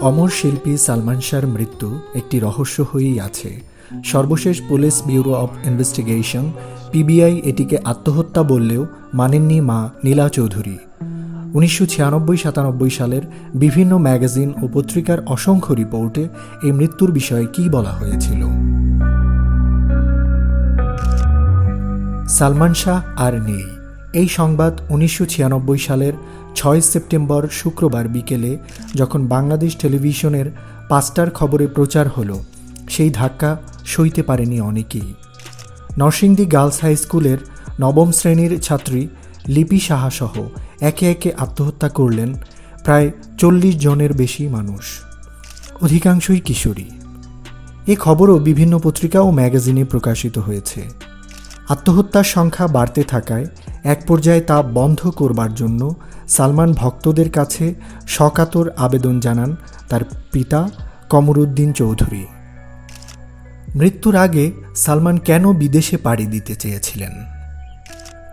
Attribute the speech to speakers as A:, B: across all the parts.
A: অমর শিল্পী সালমান শাহর মৃত্যু একটি রহস্য হয়েই আছে। সর্বশেষ police bureau of investigation, PBI এটিকে আত্মহত্যা বললেও মানেননি মা নীলা চৌধুরী। উনিশশো ছিয়ানব্বই সাতানব্বই সালের বিভিন্ন ম্যাগাজিন ও পত্রিকার অসংখ্য রিপোর্টে এই মৃত্যুর বিষয়ে কী বলা হয়েছিল? সালমান শাহ আর নেই। এই সংবাদ উনিশশো ছিয়ানব্বই সালের ছয় সেপ্টেম্বর শুক্রবার বিকেলে যখন বাংলাদেশ টেলিভিশনের পাঁচটার খবরে প্রচার হলো, সেই ধাক্কা সইতে পারেনি অনেকেই। নরসিংদী গার্লস হাই স্কুলের নবম শ্রেণির ছাত্রী লিপি সাহা সহ একে একে আত্মহত্যা করলেন প্রায় চল্লিশ জনের বেশি মানুষ। অধিকাংশই কিশোরী। এ খবরও বিভিন্ন পত্রিকা ও ম্যাগাজিনে প্রকাশিত হয়েছে। আত্মহত্যার সংখ্যা বাড়তে থাকায় এক পর্যায়ে তা বন্ধ করবার জন্য সালমান ভক্তদের কাছে সকাতর আবেদন জানান তার পিতা কমরুদ্দিন চৌধুরী। মৃত্যুর আগে সালমান কেন বিদেশে পাড়ি দিতে চেয়েছিলেন?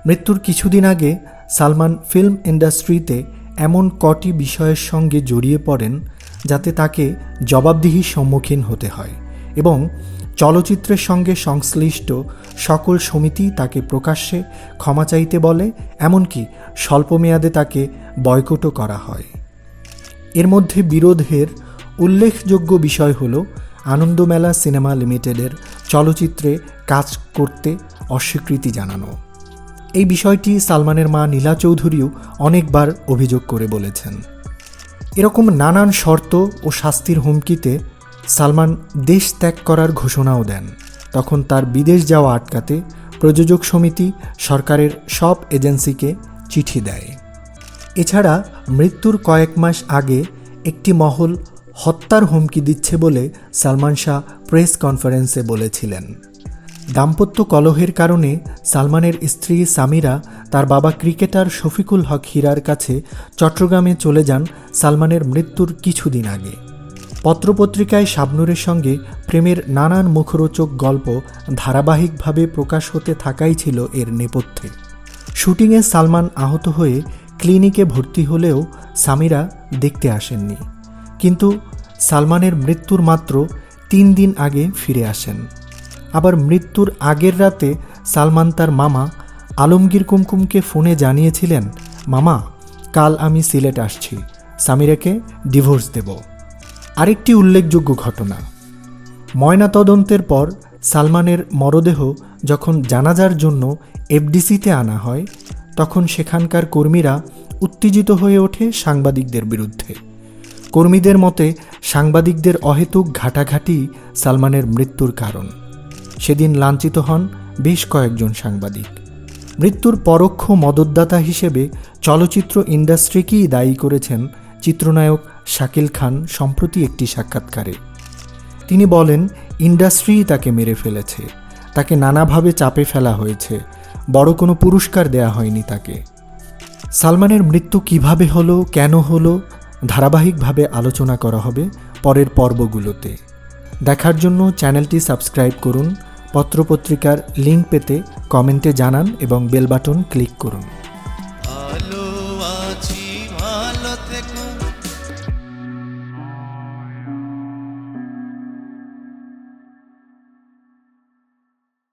A: মৃত্যুর কিছুদিন আগে সালমান ফিল্ম ইন্ডাস্ট্রিতে এমন কটি বিষয়ের সঙ্গে জড়িয়ে পড়েন যাতে তাকে জবাবদিহির সম্মুখীন হতে হয় এবং চলচ্চিত্রের সঙ্গে সংশ্লিষ্ট সকল সমিতি তাকে প্রকাশ্যে ক্ষমা চাইতে বলে, এমনকি স্বল্পমেয়াদে তাকে বয়কটও করা হয়। এর মধ্যে বিরোধের উল্লেখযোগ্য বিষয় হল, আনন্দমেলা সিনেমা লিমিটেডের চলচ্চিত্রে কাজ করতে অস্বীকৃতি জানানো। এই বিষয়টি সালমানের মা নীলা চৌধুরীও অনেকবার অভিযোগ করে বলেছেন। এরকম নানান শর্ত ও শাস্তির হুমকিতে সালমান দেশ ত্যাগ করার ঘোষণাও দেন। তখন তার বিদেশ যাওয়া আটকাতে প্রযোজক সমিতি সরকারের সব এজেন্সিকে চিঠি দেয়। এছাড়া মৃত্যুর কয়েক মাস আগে একটি মহল হত্যার হুমকি দিচ্ছে বলে সালমান শাহ প্রেস কনফারেন্সে বলেছিলেন। দাম্পত্য কলহের কারণে সালমানের স্ত্রী সামিরা তার বাবা ক্রিকেটার শফিকুল হক হীরার কাছে চট্টগ্রামে চলে যান সালমানের মৃত্যুর কিছুদিন আগে। পত্রপত্রিকায় শাবনুরের সঙ্গে প্রেমের নানান মুখরোচক গল্প ধারাবাহিকভাবে প্রকাশ হতে থাকাই ছিল এর নেপথ্যে। শুটিংয়ে সালমান আহত হয়ে ক্লিনিকে ভর্তি হলেও সামিরা দেখতে আসেননি। কিন্তু সালমানের মৃত্যুর মাত্র তিন দিন আগে ফিরে আসেন। আবার মৃত্যুর আগের রাতে সালমান তার মামা আলমগীর কুমকুমকে ফোনে জানিয়েছিলেন, মামা, কাল আমি সিলেট আসছি, সামিরাকে ডিভোর্স দেব। আরেকটি উল্লেখযোগ্য ঘটনা। ময়নাতদন্তের পর সালমানের মরদেহ যখন জানাজার জন্য এফডিসিতে আনা হয়, তখন সেখানকার কর্মীরা উত্তেজিত হয়ে ওঠে সাংবাদিকদের বিরুদ্ধে। কর্মীদের মতে, সাংবাদিকদের অহেতুক ঘাটাঘাটি সালমানের মৃত্যুর কারণ। সেদিন লাঞ্ছিত হন বেশ কয়েকজন সাংবাদিক। মৃত্যুর পরোক্ষ মদতদাতা হিসেবে চলচ্চিত্র ইন্ডাস্ট্রিকেই দায়ী করেছেন চিত্রনায়ক শাকিল খান সম্প্রতি একটি সাক্ষাৎকারে। তিনি বলেন ইন্ডাস্ট্রিই তাকে মেরে ফেলেছে। তাকে নানাভাবে চাপে ফেলা হয়েছে। বড় কোনো পুরস্কার দেয়া হয়নি তাকে। সালমানের মৃত্যু কীভাবে হলো, কেন হলো, ধারাবাহিকভাবে আলোচনা করা হবে পরের পর্বগুলোতে। দেখার জন্য চ্যানেলটি সাবস্ক্রাইব করুন, পত্রপত্রিকার লিঙ্ক পেতে কমেন্টে জানান এবং বেল বাটন ক্লিক করুন।